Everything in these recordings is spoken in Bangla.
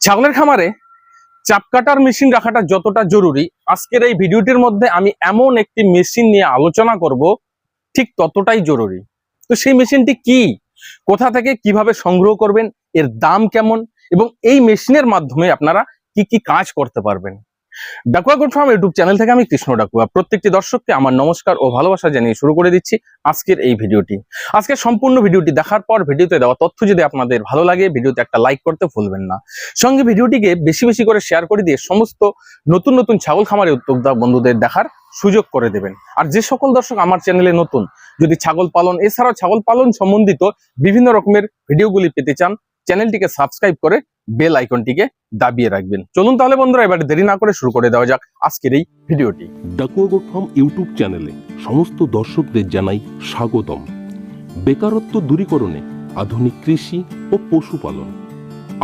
ছাগলের খামারে চাপ কাটার মেশিন রাখাটা যতটা জরুরি, আজকের এই ভিডিওটির মধ্যে আমি এমন একটি মেশিন নিয়ে আলোচনা করব, ঠিক ততটাই জরুরি। তো সেই মেশিনটি কি? কোথা থেকে কীভাবে সংগ্রহ করবেন? এর দাম কেমন? এবং এই মেশিনের মাধ্যমে আপনারা কি কি কাজ করতে পারবেন? Dakua good farm YouTube channel থেকে আমি কৃষ্ণ ডাকুয়া। প্রত্যেকটি দর্শককে আমার নমস্কার ও ভালোবাসা জানিয়ে শুরু করে দিচ্ছি আজকের এই ভিডিওটি। আজকে সম্পূর্ণ ভিডিওটি দেখার পর ভিডিওতে দেওয়া তথ্য যদি আপনাদের ভালো লাগে, ভিডিওতে একটা লাইক করতে ভুলবেন না। সঙ্গে ভিডিওটিকে বেশি বেশি করে শেয়ার করে দিয়ে সমস্ত নতুন নতুন ছাগল খামারে উদ্যোক্তা বন্ধুদের দেখার সুযোগ করে দেবেন। আর যে সকল দর্শক আমার চ্যানেলে নতুন, যদি ছাগল পালন, এছাড়াও ছাগল পালন সম্বন্ধিত বিভিন্ন রকমের ভিডিওগুলি পেতে চান চ্যানেলটিকে সাবস্ক্রাইব করে বেল আইকনটিকে দাবিয়ে রাখবেন। চলুন তাহলে বন্ধুরা এবারে দেরি না করে শুরু করে দেওয়া যাক আজকের এই ভিডিওটি। ডাকুয়া গোট ফার্ম ইউটিউব চ্যানেলে সমস্ত দর্শকদের জানাই স্বাগতম। বেকারত্ব দূরীকরণে আধুনিক কৃষি ও পশুপালন।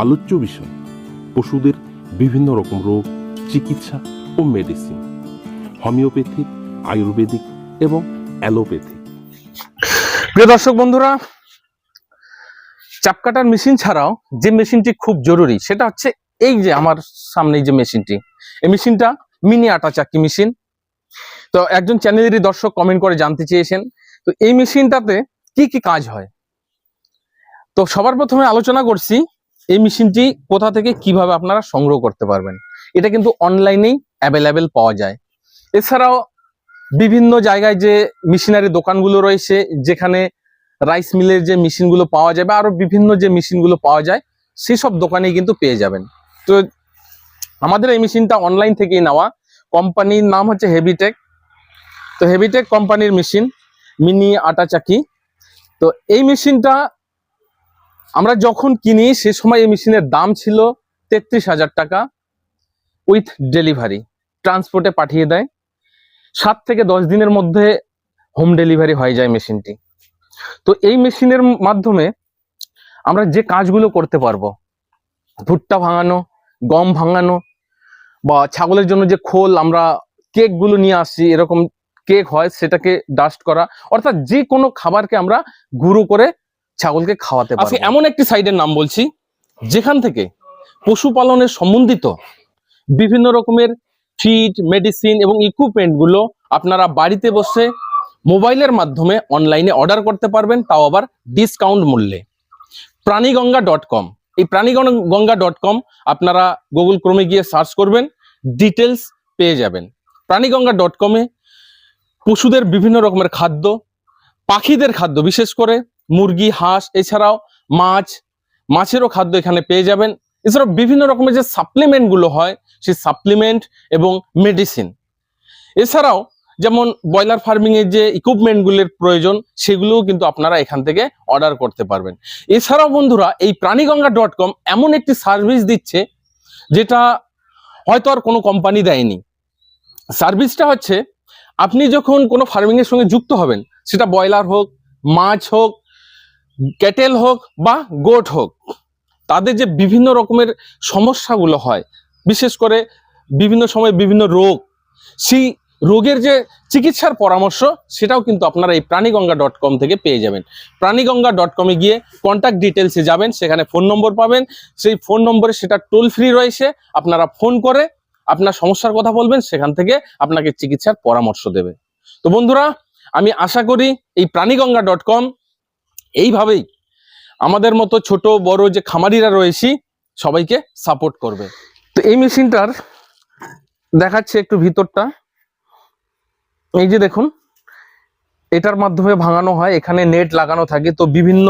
আলোচ্য বিষয় পশুদের বিভিন্ন রকম রোগ চিকিৎসা ও মেডিসিন হোমিওপ্যাথিক আয়ুর্বেদিক এবং অ্যালোপ্যাথিক প্রিয় দর্শক বন্ধুরা চাপ কাটার মেশিন ছাড়াও যে মেশিনটি খুব জরুরি, সেটা হচ্ছে এই যে আমার সামনে যে মেশিনটি। এই মেশিনটা মিনি আটা চাকি মেশিন। তো একজন চ্যানেলেরই দর্শক কমেন্ট করে জানতে চেয়েছেন, তো এই মেশিনটাতে কি কি কাজ হয়? তো সবার প্রথমে আলোচনা করছি এই মেশিনটি কোথা থেকে কীভাবে আপনারা সংগ্রহ করতে পারবেন। এটা কিন্তু অনলাইনেই অ্যাভেলেবেল পাওয়া যায়। এছাড়াও বিভিন্ন জায়গায় যে মেশিনারি দোকানগুলো রয়েছে, যেখানে রাইস মিলের যে মেশিনগুলো পাওয়া যাবে বা আরও বিভিন্ন যে মেশিনগুলো পাওয়া যায়, সেসব দোকানেই কিন্তু পেয়ে যাবেন। তো আমাদের এই মেশিনটা অনলাইন থেকেই নেওয়া। কোম্পানির নাম হচ্ছে হেভিটেক তো হেভিটেক কোম্পানির মেশিন মিনি আটা চাকি। তো এই মেশিনটা আমরা যখন কিনি, সে সময় এই মেশিনের দাম ছিল তেত্রিশ হাজার টাকা উইথ ডেলিভারি ট্রান্সপোর্টে পাঠিয়ে দেয়। সাত থেকে দশ দিনের মধ্যে হোম ডেলিভারি হয়ে যায় মেশিনটি তো এই মেশিনের মাধ্যমে আমরা যে কাজগুলো করতে পারব ভুট্টা ভাঙানো গম ভাঙানো বা ছাগলের জন্য যে খোল আমরা কেকগুলো নিয়ে আসছি এরকম কেক হয় সেটাকে ডাস্ট করা অর্থাৎ যে কোনো খাবারকে আমরা গুঁড়ো করে ছাগলকে খাওয়াতে পারি আচ্ছা, এমন একটি সাইডের নাম বলছি যেখান থেকে পশুপালনের সম্বন্ধিত বিভিন্ন রকমের ফিড মেডিসিন এবং ইকুইপমেন্টগুলো আপনারা বাড়িতে বসে মোবাইলের মাধ্যমে অনলাইনে অর্ডার করতে পারবেন, তাও আবার ডিসকাউন্ট মূল্যে। প্রাণীগঙ্গা ডট কম এই প্রাণীগঙ্গা ডট কম আপনারা গুগল ক্রোমে গিয়ে সার্চ করবেন ডিটেলস পেয়ে যাবেন। প্রাণীগঙ্গা ডট কমে পশুদের বিভিন্ন রকমের খাদ্য, পাখিদের খাদ্য বিশেষ করে মুরগি, হাঁস, এছাড়াও মাছ, মাছেরও খাদ্য এখানে পেয়ে যাবেন। এছাড়াও বিভিন্ন রকমের যে সাপ্লিমেন্টগুলো হয়, সেই সাপ্লিমেন্ট এবং মেডিসিন এছাড়াও যেমন ব্রয়লার ফার্মিং এর যে ইকুইপমেন্ট গুলির প্রয়োজন, সেগুলোও কিন্তু আপনারা এখান থেকে অর্ডার করতে পারবেন। এছাড়াও বন্ধুরা, এই প্রাণীগঙ্গা ডট কম এমন একটি সার্ভিস দিচ্ছে, যেটা হয়তো আর কোনো কোম্পানি দেয়নি। সার্ভিসটা হচ্ছে, আপনি যখন কোনো ফার্মিং এর সঙ্গে যুক্ত হবেন, সেটা ব্রয়লার হোক, মাছ হোক ক্যাটেল হোক বা গোট হোক, তাদের যে বিভিন্ন রকমের সমস্যাগুলো হয়, বিশেষ করে বিভিন্ন সময় বিভিন্ন রোগ, সেই রোগের যে চিকিৎসার পরামর্শ, সেটাও কিন্তু আপনারা এই প্রাণীগঙ্গা ডট কম থেকে পেয়ে যাবেন। প্রাণীগঙ্গা ডট কমে গিয়ে কন্ট্যাক্ট ডিটেলসে যাবেন, সেখানে ফোন নম্বর পাবেন। সেই ফোন নম্বরে সেটা টোল ফ্রি রয়েছে, আপনারা ফোন করে আপনার সমস্যার কথা বলবেন, সেখান থেকে আপনাকে চিকিৎসার পরামর্শ দেবে। তো বন্ধুরা, আমি আশা করি এই প্রাণীগঙ্গা ডট কম এইভাবেই আমাদের মতো ছোট, বড় যে খামারিরা রয়েছি, সবাইকে সাপোর্ট করবে। তো এই মেশিনটার দেখাচ্ছে একটু ভিতরটা। এই যে দেখুন, এটার মাধ্যমে ভাঙানো হয়, এখানে নেট লাগানো থাকে। তো বিভিন্ন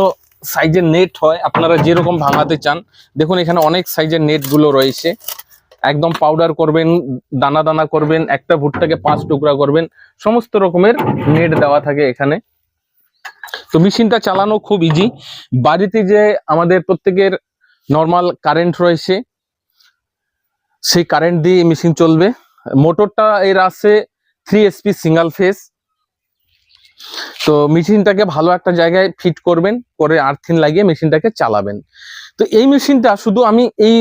সাইজের নেট হয়, আপনারা যেরকম ভাঙাতে চান। দেখুন, এখানে অনেক সাইজের নেটগুলো রয়েছে। একদম পাউডার করবেন, দানা দানা করবেন, একটা ভুট্টাকে পাঁচ টুকরা করবেন, সমস্ত রকমের নেট দেওয়া থাকে এখানে। তো মেশিনটা চালানো খুব ইজি বাড়িতে যে আমাদের প্রত্যেকের নর্মাল কারেন্ট রয়েছে, সেই কারেন্ট দিয়ে মেশিন চলবে। মোটরটা এর আছে থ্রি এসপি সিঙ্গেল ফেস তো মেশিনটাকে ভালো একটা জায়গায় ফিট করবেন, করে আর্থিন লাগিয়ে মেশিনটাকে চালাবেন। তো এই মেশিনটা শুধু আমি এই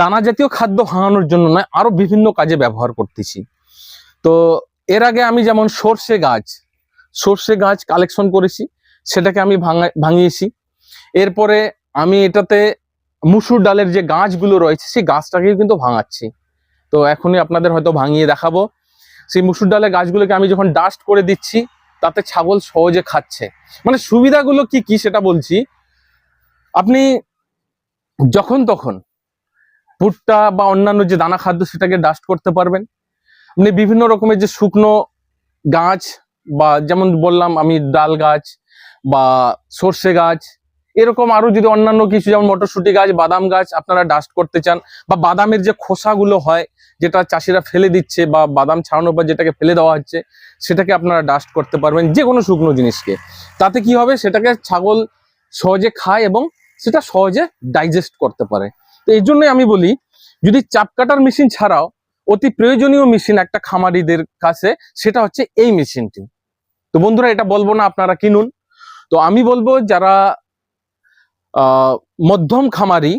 দানা জাতীয় খাদ্য ভাঙানোর জন্য নয়, আরও বিভিন্ন কাজে ব্যবহার করতেছি। তো এর আগে আমি যেমন সর্ষে গাছ সর্ষে গাছ কালেকশন করেছি, সেটাকে আমি ভাঙা, ভাঙিয়েছি। এরপরে আমি এটাতে মুসুর ডালের যে গাছগুলো রয়েছে, সেই গাছটাকে কিন্তু ভাঙাচ্ছি। তো এখনই আপনাদের হয়তো ভাঙিয়ে দেখাবো। সেই মুসুর ডালের গাছগুলোকে আমি যখন ডাস্ট করে দিচ্ছি, তাতে ছাগল সহজে খাচ্ছে। মানে সুবিধাগুলো কি কি সেটা বলছি। আপনি যখন তখন ভুট্টা বা অন্যান্য যে দানা খাদ্য সেটাকে ডাস্ট করতে পারবেন। আপনি বিভিন্ন রকমের যে শুকনো গাছ বা যেমন বললাম আমি ডাল গাছ বা সর্ষে গাছ এরকম আরও যদি অন্যান্য কিছু, যেমন মটরশুঁটি গাছ, বাদাম গাছ আপনারা ডাস্ট করতে চান বা বাদামের যে খোসাগুলো হয়, যেটা চাষিরা ফেলে দিচ্ছে বা বাদাম ছাড়ানোর পর যেটাকে ফেলে দেওয়া হচ্ছে, সেটাকে আপনারা ডাস্ট করতে পারবেন যে কোনো শুকনো জিনিসকে। তাতে কি হবে? সেটাকে ছাগল সহজে খায় এবং সেটা সহজে ডাইজেস্ট করতে পারে। তো এই জন্যই আমি বলি, যদি চাপ কাটার মেশিন ছাড়াও অতি প্রয়োজনীয় মেশিন একটা খামারিদের কাছে, সেটা হচ্ছে এই মেশিনটি তো বন্ধুরা, এটা বলব না আপনারা কিনুন। তো আমি বলব, যারা মধ্যম খামারি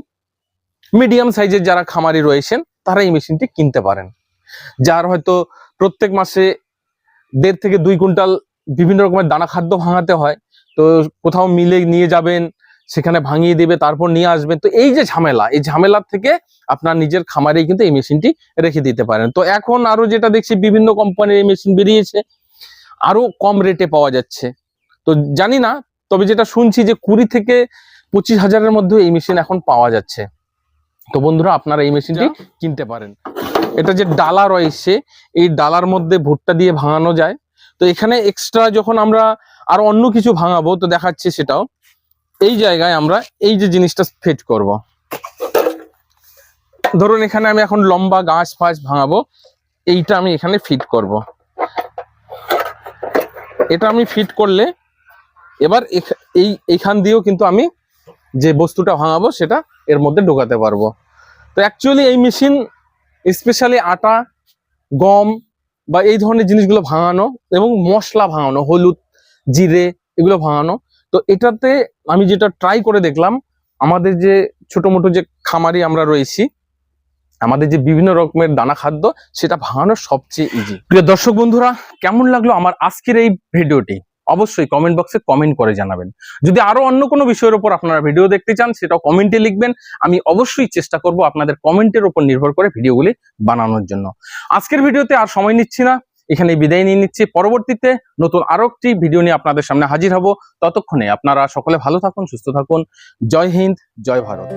মিডিয়াম সাইজের যারা খামারি রয়েছেন, তারা এই মেশিনটি কিনতে পারেন। যার হয়তো প্রত্যেক মাসে দেড় থেকে দুই কুইন্টাল বিভিন্ন রকমের দানা খাদ্য ভাঙাতে হয়, তো কোথাও মিলে নিয়ে যাবেন, সেখানে ভাঙিয়ে দেবে, তারপর নিয়ে আসবেন। তো এই যে ঝামেলা, এই ঝামেলার থেকে আপনার নিজের খামারেই কিন্তু এই মেশিনটি রেখে দিতে পারেন। তো এখন আরও যেটা দেখছি, বিভিন্ন কোম্পানির এই মেশিন বেরিয়েছে, আরও কম রেটে পাওয়া যাচ্ছে। তো জানি না, তবে যেটা শুনছি যে কুড়ি থেকে পঁচিশ হাজারের মধ্যে এই মেশিন এখন পাওয়া যাচ্ছে। তো বন্ধুরা আপনারা এই মেশিনটি কিনতে পারেন। এটা যে ডালা রয়েছে এই ডালার মধ্যে ভুট্টা দিয়ে ভাঙানো যায়। তো এখানে এক্সট্রা যখন আমরা আর অন্য কিছু ভাঙাবো তো দেখাচ্ছি সেটাও। এই জায়গায় আমরা এই যে জিনিসটা ফিট করব। ধরুন এখানে আমি এখন লম্বা গাছ ফাছ ভাঙাবো। এইটা আমি এখানে ফিট করব। এটা আমি ফিট করলে এবার এই এইখান দিয়েও কিন্তু আমি যে বস্তুটা ভাঙাবো সেটা এর মধ্যে ঢোকাতে পারব। তো অ্যাকচুয়ালি এই মেশিন স্পেশালি আটা, গম বা এই ধরনের জিনিসগুলো ভাঙানো এবং মশলা ভাঙানো, হলুদ, জিরে এগুলো ভাঙানো, তো এটাতে আমি যেটা ট্রাই করে দেখলাম, আমাদের যে ছোট মোটো যে খামারি আমরা রয়েছি, আমাদের যে বিভিন্ন রকমের দানা খাদ্য, সেটা ভাঙানো সবচেয়ে ইজি প্রিয় দর্শক বন্ধুরা, কেমন লাগল আমার আজকের এই ভিডিওটি অবশ্যই কমেন্ট বক্সে কমেন্ট করে জানাবেন। যদি আরও অন্য কোনো বিষয়ের উপর আপনারা ভিডিও দেখতে চান, সেটাও কমেন্টে লিখবেন। আমি অবশ্যই চেষ্টা করব আপনাদের কমেন্টের উপর নির্ভর করে ভিডিওগুলি বানানোর জন্য। আজকের ভিডিওতে আর সময় নিচ্ছি না। এখানে বিদায় নিয়ে নিচ্ছি। পরবর্তীতে নতুন আরও একটি ভিডিও নিয়ে আপনাদের সামনে হাজির হব। ততক্ষণে আপনারা সকলে ভালো থাকুন, সুস্থ থাকুন। জয় হিন্দ, জয় ভারত।